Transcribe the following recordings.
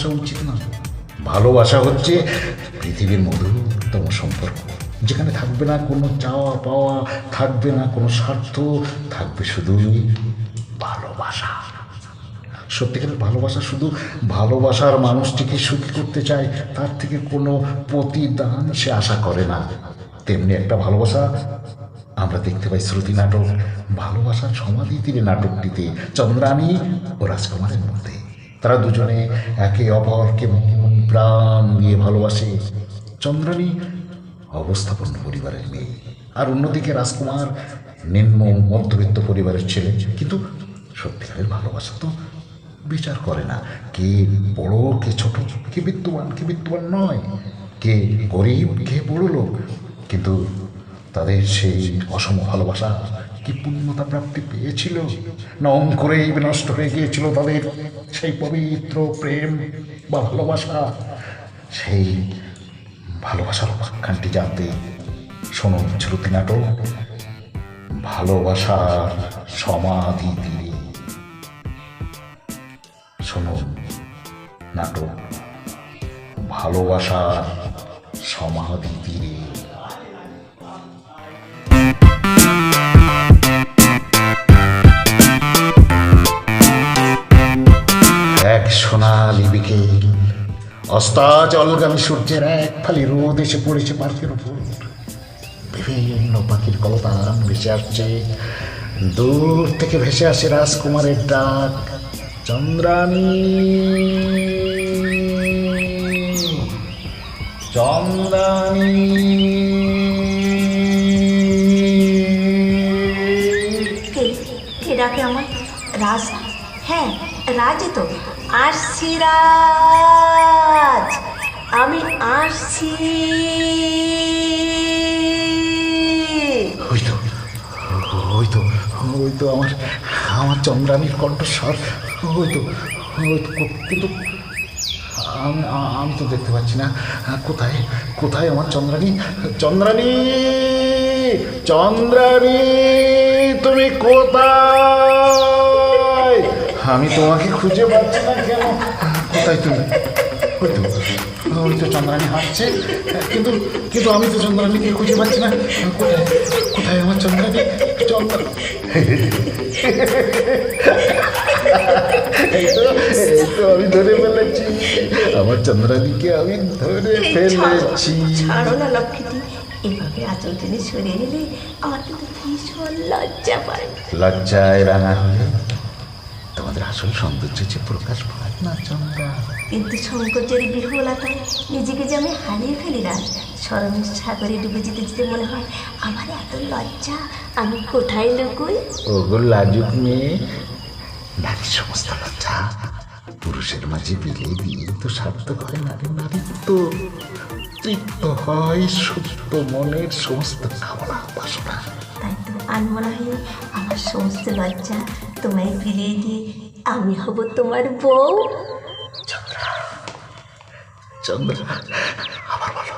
ভালোবাসা উচিত না। ভালোবাসা হচ্ছে পৃথিবীর মধুরতম সম্পর্ক, যেখানে থাকবে না কোনো চাওয়া পাওয়া, থাকবে না কোনো স্বার্থ, থাকবে শুধু ভালোবাসা। সত্যিকারের ভালোবাসা শুধু ভালোবাসার মানুষটিকে সুখী করতে চায়, তার থেকে কোনো প্রতিদান সে আশা করে না। তেমনি একটা ভালোবাসা আমরা দেখতে পাই শ্রুতি নাটক, ভালোবাসার সমাধি তীরে নাটকটিতে চন্দ্রানী ও রাজকুমারের মধ্যে। তারা দুজনে একে অপরকে প্রাণ দিয়ে ভালোবাসে। চন্দ্রানী অবস্থাপন্ন পরিবারের মেয়ে। আর অন্যদিকে রাজকুমার নিম্ন মধ্যবিত্ত পরিবারের ছেলে। কিন্তু সত্যিকারের ভালোবাসা তো বিচার করে না। কে বড়, কে ছোট, কে বিদ্যমান কে বিদ্যমান নয়। কে গরিব, কে বড় লোক কিন্তু তাদের সেই অসম ভালোবাসা কি পূর্ণতা প্রাপ্তি পেয়েছিল, না অঙ্কুরেই বিনষ্ট হয়ে গিয়েছিল তাদের সেই পবিত্র প্রেম বা ভালোবাসা, সেই ভালোবাসার উপাখ্যানটি জানতে। শোনুন শ্রুতি নাটক, ভালোবাসার সমাধি তীরে শুনুন নাটক, ভালোবাসার সমাধি সোনালি বিকেল। অস্তাচলগামী সূর্যের এক ফালি রোদ এসে পড়েছে পার্কের উপর। বিভিন্ন পাখির কলতান ভেসে আসছে। দূর থেকে ভেসে আসে রাজকুমারের ডাক। চন্দ্রানী চন্দ্রানী ডাকে আমার রাজ? হ্যাঁ রাজ তো। আসছি রাজ, আমি আসছি ওই তো ওই তো ওই তো আমার আমার চন্দ্রানীর কণ্ঠস্বর। ওই তো ওই তো কিন্তু আমি আমি তো দেখতে পাচ্ছি না। কোথায় কোথায় আমার চন্দ্রানী? চন্দ্রানী চন্দ্রানী, তুমি কোথায়? আমি তোমাকে খুঁজে পাচ্ছি না কেন? কোথায় তুমি? ওই তো ওই তো চন্দ্রানী হাঁটছে। কিন্তু কিন্তু আমি তো চন্দ্রানীকে খুঁজে পাচ্ছি না। কোথায়? কোথায় আমার চন্দ্রানী? চন্দ্র তো আমি ধরে ফেলেছি। আমার চন্দ্রানীকে আমি ধরে ফেলেছি। ছাড়ো না লক্ষ্মীটি এভাবে আচল টেনে সরিয়ে নিলে আমার কিন্তু ভীষণ লজ্জা পায়। লজ্জায় রাঙা হলে তোমাদের আসল সৌন্দর্য যে প্রকাশ পায় না চন্দ্রা। কিন্তু সৌন্দর্যের বিহ্বলতায় নিজেকে যে আমি হারিয়ে ফেলি না স্মরণের সাগরে ডুবে যেতে যেতে মনে হয় আমার এত লজ্জা আমি কোথায় লুকুই ওগো লাজুক মেয়ে নারীর সমস্ত লজ্জা পুরুষের মাঝে বিলে দিয়ে তো সার্থক হয় নারী নারীত্ব। তৃপ্ত হয় সুপ্ত মনের সমস্ত কামনা বাসনা। তাই তো আনমনা হয়ে আমার সমস্ত লজ্জা তোমায় ফিরিয়ে দিয়ে আমি হব তোমার বউ। চন্দ্রা চন্দ্রা আবার বলো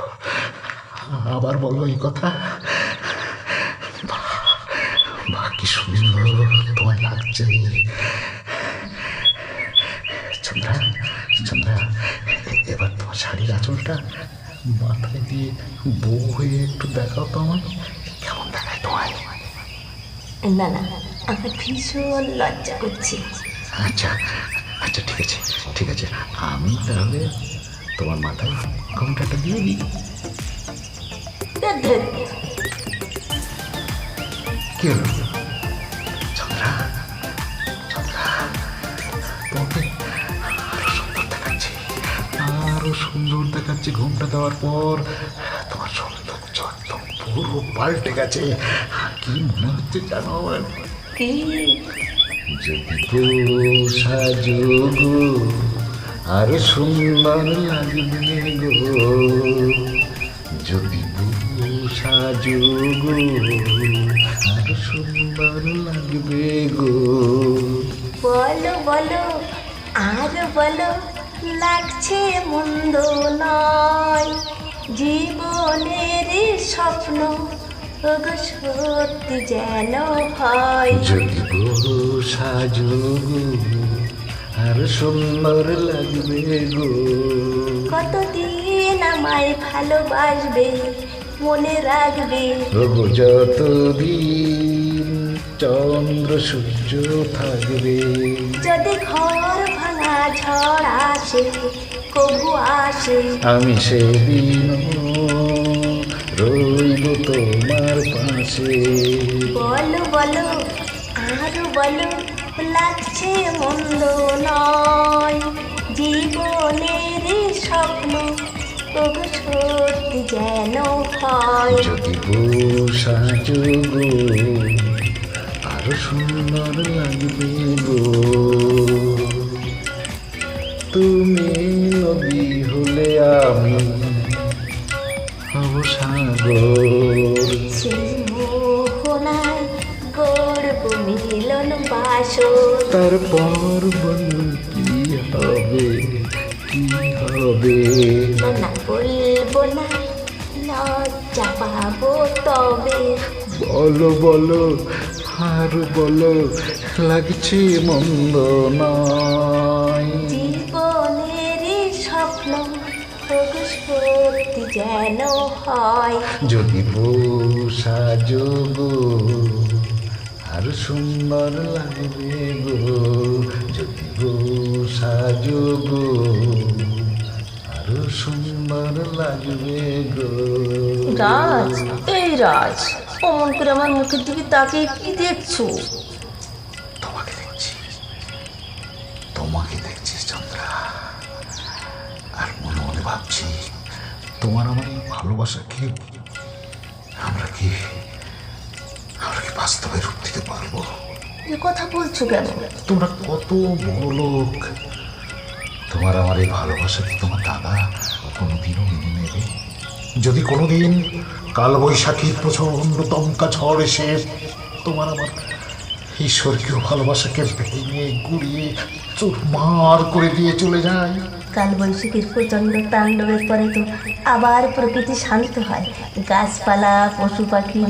আবার বলো এই কথা। বাহ কি সুন্দর তোমায় লাগছে। চন্দ্রা চন্দ্রা এবার তোমার শাড়ির আঁচলটা মাথায় দিয়ে বউ হয়ে একটু দেখাও তো আমার কেমন দেখায় তোমায়? না না আমার ভীষণ লজ্জা করছে। আচ্ছা আচ্ছা ঠিক আছে ঠিক আছে। আমি তাহলে তোমার মাথায় ঘন্টাটা দিয়ে দিই। কি হলো? সুন্দর দেখাচ্ছে ঘুমটা দেওয়ার পর তোমার সৌন্দর্য একদম পুরো পাল্টে গেছে। কি মনে হচ্ছে জানো? যদি পোষা যোগ আরও সুন্দর লাগবে গো। যদি পোষা যোগ আরও সুন্দর লাগবে গো। বলো বলো আর বলো। লাগছে মন্দ নয়। জীবনের স্বপ্ন সত্যি যেন হয়। যদি গো আর সুন্দর লাগবে গো। কতদিন আমায় ভালোবাসবে মনে রাখবে? যতদিন চন্দ্র সূর্য থাকবে। যদি ঘর ভাঙা ঝড় আসে কবু আসে। আমি সেদিন রইব তোমার পাশে। বলো বলো আরও বলো লাগছে মন্দ নয়। জীবনের স্বপ্ন ওগো সত্যি যেন হয়। যদি গো সাজো গো। আরও সুন্দর লাগবে গো। তুমি নদী হলে আমি হব সাগর। সেই মোহনায় গর্ব মিলন বাসর। তারপর বল কি হবে কি হবে? না বলব না লজ্জা পাবো তবে। বলো বলো আর বলো লাগছে মন্দ নয় জীবনের এই স্বপ্ন ওগো যেন হয়। যদি বসা গো আর সুন্দর লাগবে গো। যদি বসা গো আরও সুন্দর লাগবে গো। রাজ এই রাজ। অমন করে আমার মুখের দিকে তাকিয়ে কি দেখছ? তোমাকে দেখছি। তোমাকে দেখছি চন্দ্রা। আর মনে মনে ভাবছি তোমার আমার এই ভালোবাসাকে আমরা কি আমরা কি বাস্তবে রূপ দিতে পারব? এ কথা বলছো কেন? তোমরা কত বড় লোক। তোমার আমার এই ভালোবাসাকে তোমার দাদা কোনোদিনও মেনে নেবে? যদি কোনোদিন কালবৈশাখীর প্রচণ্ড দমকা ঝড় এসে তোমার আমার এই স্বর্গীয় ভালোবাসাকে ভেঙে গুড়িয়ে চুরমার করে দিয়ে চলে যায়। কাল বৈশাখীর প্রচণ্ড তাণ্ডবের পরে তো আবার প্রকৃতি শান্ত হয়। গাছপালা পশু পাখি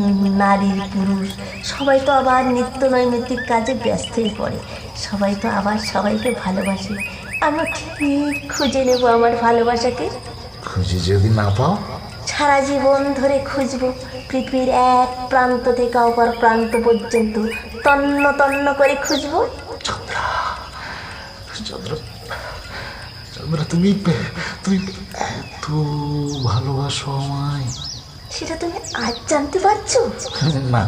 নারী পুরুষ সবাই তো আবার নিত্য নৈমিত্তিক কাজে ব্যস্তই পড়ে। সবাই তো আবার সবাইকে ভালোবাসে। আমরা ঠিক খুঁজে নেব আমার ভালোবাসাকে। খুঁজে যদি না পাও সারা জীবন ধরে খুঁজবো পৃথিবীর এক প্রান্ত থেকে অপর প্রান্ত পর্যন্ত। তন্ন তন্ন করে খুঁজবো। চন্দ্রা চন্দ্র তুমি তুমি এত ভালোবাসো আমায়। সেটা তুমি আজ জানতে পারছ? না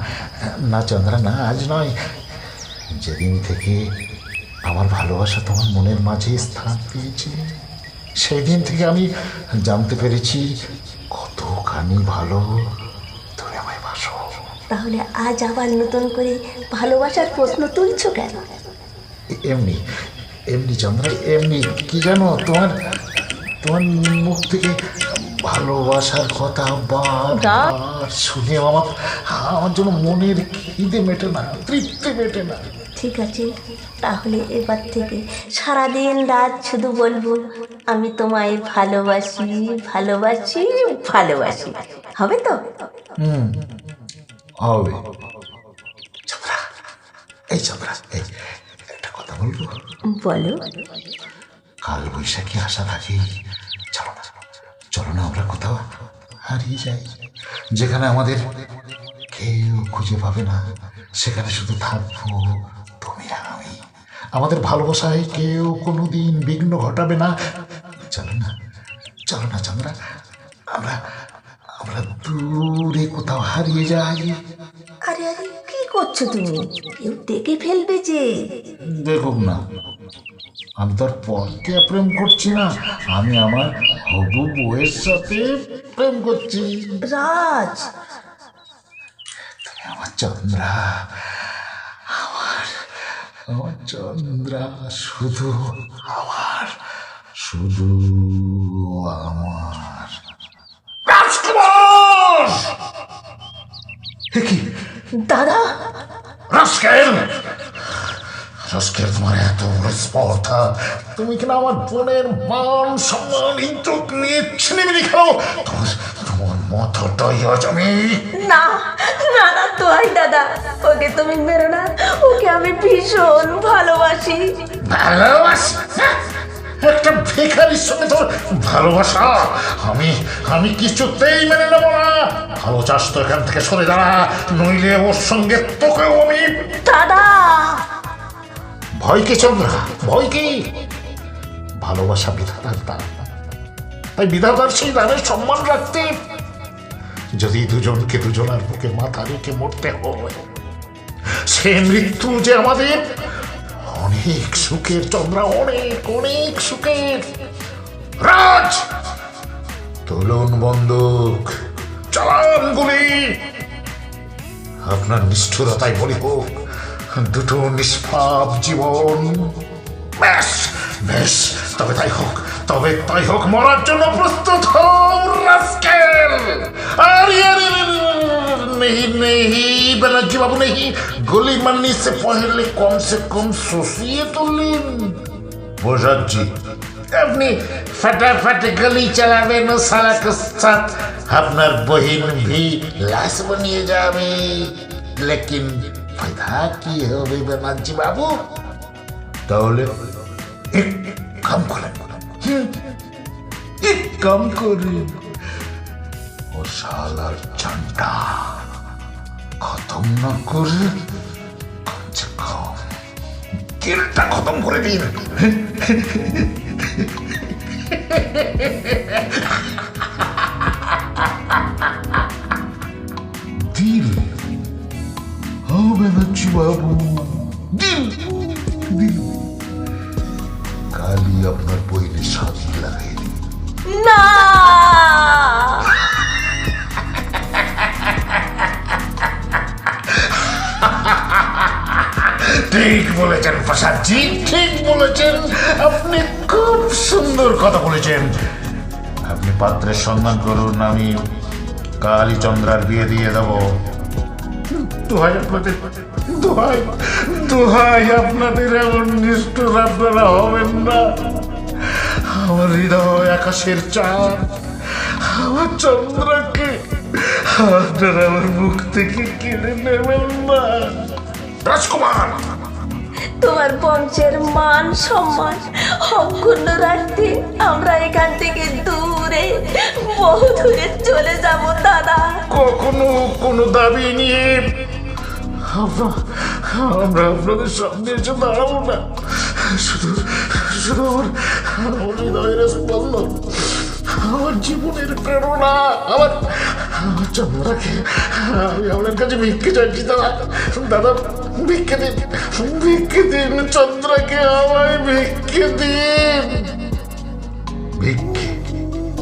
না চন্দ্রা না আজ নয়। যেদিন থেকে আমার ভালোবাসা তোমার মনের মাঝে স্থান পেয়েছে সেই দিন থেকে আমি জানতে পেরেছি কতখানি ভালো তুমি আমায় বাসো। তাহলে আজ আবার নতুন করে ভালোবাসার প্রশ্ন তুলছো কেন? এমনি এমনি চন্দ্রা এমনি কি জানো তোমার তোমার মুখ থেকে ভালোবাসার কথা বার শুনে আমার আমার জন্য মনের খিদে মেটে না তৃপ্তি মেটে না। ঠিক আছে তাহলে এবার থেকে সারাদিন রাত শুধু বলব আমি তোমায় ভালোবাসি ভালোবাসি ভালোবাসি। হবে তো? হুম হবে। চন্দ্রা এই চন্দ্রা এই একটা কথা বলব? বলো। কাল বৈশাখী আসার আগেই চলো না চলো না আমরা কোথাও হারিয়ে যাই। যেখানে আমাদের কেউ খুঁজে পাবে না সেখানে শুধু থাকব আমাদের ভালোবাসায় কেউ কোনো দিন বিঘ্ন ঘটাবে না। চলো না চলো না চন্দ্রা। আমরা আমরা দূরে কোথাও হারিয়ে যাই। আরে আরে কি করছ তুমি? কেউ দেখে ফেলবে যে। দেখুক না আমি তোর পরকে প্রেম করছি না। আমি আমার হবু বউয়ের সাথে প্রেম করছি। রাজ! তুমি আমার চন্দ্রা চন্দ্রা শুধু আমার শুধু আমার। কি? দাদা? রাস্কেল রাস্কেল তোমার এত বড় স্পর্ধা। তুমি কিনা আমার বোনের মান সম্মান ইজ্জত নিয়ে ছিনিমিনি খাও তোমার মতটাই আজ আমি না না না তোয়াই দাদা ওকে তুমি মেরো না ওকে আমি ভীষণ ভালোবাসি। ভালোবাসা? হ্যাঁ? একটা ভিখারির সঙ্গে তোর ভালোবাসা। আমি আমি কিছুতেই মেনে নেব না। ভালো চাস তো এখান থেকে সরে দাঁড়া নইলে ওর সঙ্গে তোকেও আমি দাদা! ভয় কি চন্দ্রা ভয় কি? ভালোবাসা বিধাতার দান তাই বিধাতার সেই দানের সম্মান রাখতে যদি দুজনকে, দুজনার বুকে মাথা রেখে মরতে হয়, সে মৃত্যু যে আমাদের, অনেক সুখের চন্দ্রা, অনেক অনেক সুখের। রাজ! তুলুন বন্দুক চালান গুলি। আপনার নিষ্ঠুরতাই বলি হোক, দুটো নিষ্পাপ জীবন। ব্যাস বেশ তবে তাই হোক, তবে তাই হোক, মরার জন্য প্রস্তুত হও, রাস্কেল! আরে আরে नहीं नहीं बनर्जी बाबू नहीं गोली मारने से पहले कम से कम सोचिए तो लेन बोझा जी আপনি फटाफट गली চালাবেন সালাকে সাথ আপনার বহিন ভি লাশ বানিয়ে যাবে লেকিন ফায়দা কি হবে ব্যানার্জি বাবু তাহলে এক কাম করেন হুম, এক কাম করেন ও শালার চান্টা খতম না করে কমসে কম দিলটা খতম করে দিন দিল হবে ঠিক বলেছেন প্রসাদজি ঠিক বলেছেন। আপনি খুব সুন্দর কথা বলেছেন। আপনি পাত্রের সন্ধান করুন আমি কালী চন্দ্রার বিয়ে দিয়ে দেব। দোহাই আপনাদের দোহাই দোহাই আপনাদের এমন নিষ্ঠুর আপনারা হবেন না। আমার হৃদয় আকাশের চাঁদ আমার চন্দ্রকে আপনারা আমার মুখ থেকে কেড়ে নেবেন না। রাজকুমার! তোমার বংশের মান সম্মান অক্ষুণ্ণ রাখতে আমরা এখান থেকে দূরে, বহু দূরে চলে যাব, দাদা। কখনো কোনো দাবি নিয়ে আমরা আপনাদের সামনে এসে দাঁড়াবো না। শুধু শুধু আমার আমার হৃদয়ের স্পন্দন, আমার জীবনের প্রেরণা, আমার চন্দ্রাকে আমি আপনার কাছে ভিক্ষে চাইছি দাদা দাদা ভিক্ষে দিন। ভিক্ষে দিন, চন্দ্রাকে আমায় ভিক্ষে দিন। ভিক্ষে?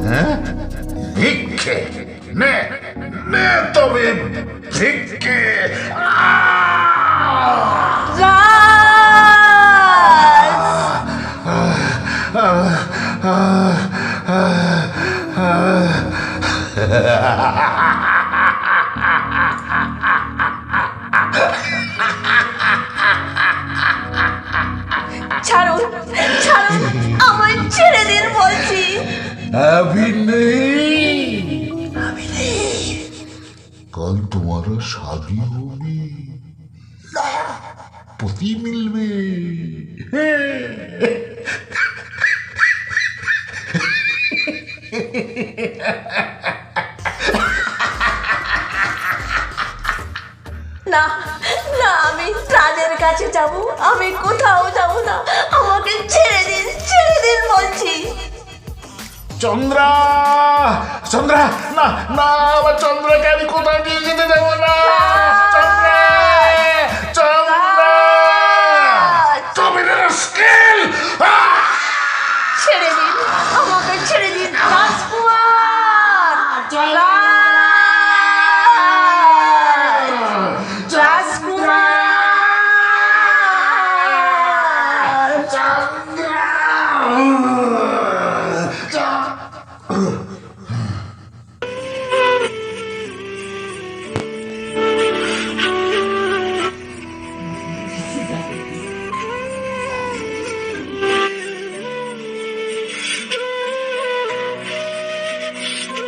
হ্যাঁ? ভিক্ষে? নে নে তবে ভিক্ষে। আহ! কাল তোমারা শাদি হবে। পতি মিলবে। না না আমি তাদের কাছে যাব আমি কোথাও যাব না। আমাকে ছেড়ে দিন ছেড়ে দিন বলছি। চন্দ্রা চন্দ্রা, না না, আমার চন্দ্রাকে আমি কোথাও নিয়ে যেতে দেবো না। চন্দ্রা চন্দ্রা। তুমি স্কিল। ছেড়ে দিন, আমাকে ছেড়ে দিন